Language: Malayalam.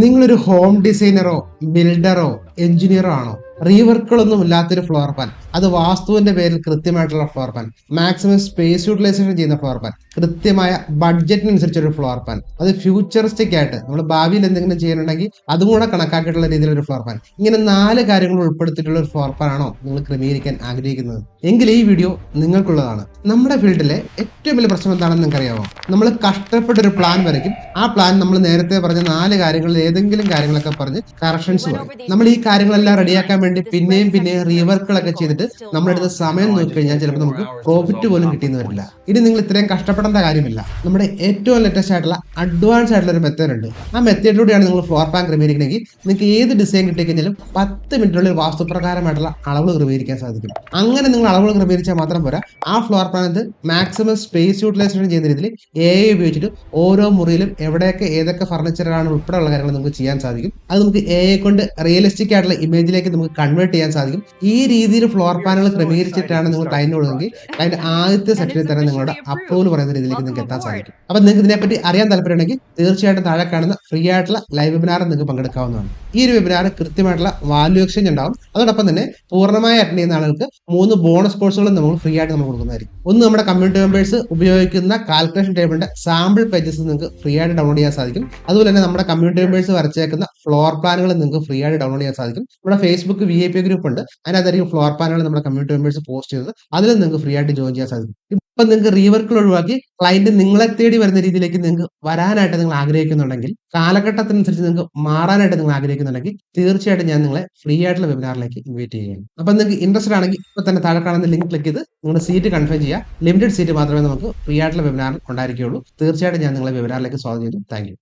നിങ്ങളൊരു ഹോം ഡിസൈനറോ ബിൽഡറോ എഞ്ചിനീയറോ ആണോ? റീവർക്കുകളൊന്നും ഇല്ലാത്തൊരു ഫ്ലോർ പ്ലാൻ അത് വാസ്തുവിന്റെ പേരിൽ കൃത്യമായിട്ടുള്ള floor plan maximum space utilization ചെയ്യുന്ന ഫ്ലോർ പ്ലാൻ കൃത്യമായ ബഡ്ജറ്റിനനുസരിച്ചൊരു ഫ്ലോർ പ്ലാൻ അത് ഫ്യൂച്ചറിസ്റ്റിക് ആയിട്ട് നമ്മൾ ഭാവിയിൽ എന്തെങ്കിലും ചെയ്യാനുണ്ടെങ്കിൽ അതും കൂടെ കണക്കാക്കിയിട്ടുള്ള രീതിയിലൊരു ഫ്ലോർ പ്ലാൻ ഇങ്ങനെ നാല് കാര്യങ്ങൾ ഉൾപ്പെടുത്തിയിട്ടുള്ള ഒരു ഫ്ലോർ പ്ലാൻ ആണോ നിങ്ങൾ ക്രമീകരിക്കാൻ ആഗ്രഹിക്കുന്നത്? എങ്കിൽ ഈ വീഡിയോ നിങ്ങൾക്കുള്ളതാണ്. നമ്മുടെ ഫീൽഡിലെ ഏറ്റവും വലിയ പ്രശ്നം എന്താണെന്ന് നിങ്ങൾക്കറിയാമോ നമ്മൾ കഷ്ടപ്പെട്ട ഒരു പ്ലാൻ വരയ്ക്കും. ആ പ്ലാൻ നമ്മൾ നേരത്തെ പറഞ്ഞ നാല് കാര്യങ്ങളിൽ ഏതെങ്കിലും കാര്യങ്ങളൊക്കെ പറഞ്ഞ് കറക്ഷൻസ് പറയും. നമ്മൾ ഈ കാര്യങ്ങളെല്ലാം റെഡിയാക്കാൻ വേണ്ടി പിന്നെയും പിന്നെയും റീവർക്കുകളൊക്കെ ചെയ്തിട്ട് നമ്മളെടുത്ത സമയം നോക്കി കഴിഞ്ഞാൽ ചിലപ്പോൾ നമുക്ക് പ്രോഫിറ്റ് പോലും കിട്ടിയെന്ന് വരില്ല. ഇനി നിങ്ങൾ ഇത്രയും കഷ്ടപ്പെടേണ്ട കാര്യമില്ല. നമ്മുടെ ഏറ്റവും ലേറ്റസ്റ്റ് ആയിട്ടുള്ള അഡ്വാൻസ് ആയിട്ടുള്ള ഒരു മെത്തേഡ് ഉണ്ട്. ആ മെത്തേഡിലൂടെയാണ് നിങ്ങൾ ഫ്ലോർ പ്ലാൻ ക്രമീകരിക്കണമെങ്കിൽ നിങ്ങൾക്ക് ഏത് ഡിസൈൻ കിട്ടിക്കഴിഞ്ഞാലും പത്ത് മിനിറ്റിനുള്ളിൽ വാസ്തുപ്രകാരമായിട്ടുള്ള അളവുകൾ ക്രമീകരിക്കാൻ സാധിക്കും. അങ്ങനെ നിങ്ങൾ അളവുകൾ ക്രമീകരിച്ചാൽ മാത്രം പോരാ. ആ ഫ്ലോർ പ്ലാനത്ത് മാക്സിമം സ്പേസ് യൂട്ടിലൈസേഷൻ ചെയ്യുന്ന രീതിയിൽ എ ഐ ഉപയോഗിച്ചിട്ട് ഓരോ മുറിയിലും എവിടെയൊക്കെ ഏതൊക്കെ ഫർണിച്ചറാണ് ഉൾപ്പെടെയുള്ള കാര്യങ്ങൾ നമുക്ക് ചെയ്യാൻ സാധിക്കും. അത് നമുക്ക് എ ഐ കൊണ്ട് റിയലിസ്റ്റിക് ആയിട്ടുള്ള ഇമേജിലേക്ക് നമുക്ക് കൺവേർട്ട് ചെയ്യാൻ സാധിക്കും. ഈ രീതിയിൽ ഫ്ലോർ പ്ലാനുകൾ ക്രമീകരിച്ചിട്ടാണ് നിങ്ങൾ ക്ലൈന്റ് കൊടുക്കുന്നത് അതിന്റെ ആദ്യത്തെ സെക്ഷനിൽ തന്നെ നിങ്ങളുടെ അപ്രൂവൽ പറയുന്ന രീതിയിലേക്ക് നിങ്ങൾക്ക് എത്താൻ സാധിക്കും. അപ്പൊ നിങ്ങൾക്ക് ഇതിനെപ്പറ്റി അറിയാൻ താല്പര്യമുണ്ടെങ്കിൽ തീർച്ചയായിട്ടും താഴെ കാണുന്ന ഫ്രീ ആയിട്ടുള്ള ലൈവ് വെബിനാറിൽ നിങ്ങൾക്ക് പങ്കെടുക്കാവുന്നതാണ്. ഈ ഒരു വെബിനാർ കൃത്യമായിട്ടുള്ള വാല്യൂ എക്സ്ചേഞ്ച് ഉണ്ടാവും. അതോടൊപ്പം തന്നെ പൂർണമായി അറ്റൻഡ് ചെയ്യുന്ന ആളുകൾക്ക് മൂന്ന് ബോണസ് കോഴ്സുകളും നമ്മൾ ഫ്രീ ആയിട്ട് നമ്മൾ കൊടുക്കുന്നതായിരിക്കും. ഒന്ന് നമ്മുടെ കമ്മ്യൂണിറ്റി മെമ്പേഴ്സ് ഉപയോഗിക്കുന്ന കാൽക്കുലേഷൻ ടേബിളിന്റെ സാമ്പിൾ പേജസ് നിങ്ങൾക്ക് ഫ്രീ ആയിട്ട് ഡൗൺലോഡ് ചെയ്യാൻ സാധിക്കും. അതുപോലെ തന്നെ നമ്മുടെ കമ്മ്യൂണിറ്റി മെമ്പേഴ്സ് വരച്ചേക്കുന്ന ഫ്ലോർ പ്ലാനുകൾ നിങ്ങൾക്ക് ഫ്രീ ആയിട്ട് ഡൗൺലോഡ് ചെയ്യാൻ സാധിക്കും. നമ്മുടെ Facebook V I P group ഉണ്ട്. അതിനകത്തായിരിക്കും ഫ്ലോർ പ്ലാനുകൾ നമ്മുടെ കമ്മ്യൂണിറ്റി മെമ്പേഴ്സ് പോസ്റ്റ് ചെയ്തത് അതിൽ നിങ്ങൾക്ക് ഫ്രീ ആയിട്ട് ജോയിൻ ചെയ്യാൻ സാധിക്കും. ഇപ്പൊ നിങ്ങൾക്ക് റീവർക്കുകൾ ഒഴിവാക്കി ക്ലയന്റ് നിങ്ങളെ തേടി വരുന്ന രീതിയിലേക്ക് നിങ്ങൾക്ക് വരാനായിട്ട് നിങ്ങൾ ആഗ്രഹിക്കുന്നുണ്ടെങ്കിൽ കാലഘട്ടത്തിനനുസരിച്ച് നിങ്ങൾക്ക് മാറാനായിട്ട് നിങ്ങൾ ആഗ്രഹിക്കുന്നുണ്ടെങ്കിൽ തീർച്ചയായിട്ടും ഞാൻ നിങ്ങളെ ഫ്രീ ആയിട്ടുള്ള വെബിനാറിലേക്ക് ഇൻവൈറ്റ് ചെയ്യുകയാണ്. അപ്പൊ നിങ്ങൾക്ക് ഇൻട്രസ്റ്റഡ് ആണെങ്കിൽ ഇപ്പൊ തന്നെ താഴെ കാണുന്ന ലിങ്ക് ക്ലിക്ക് ചെയ്ത് നിങ്ങളുടെ സീറ്റ് കൺഫേം ചെയ്യുക. ലിമിറ്റഡ് സീറ്റ് മാത്രമേ നമുക്ക് ഫ്രീ ആയിട്ടുള്ള വെബിനാറിൽ ഉണ്ടായിരിക്കുകയുള്ളൂ. തീർച്ചയായിട്ടും ഞാൻ നിങ്ങളെ വെബിനാറിലേക്ക് സ്വാഗതം ചെയ്തു താങ്ക്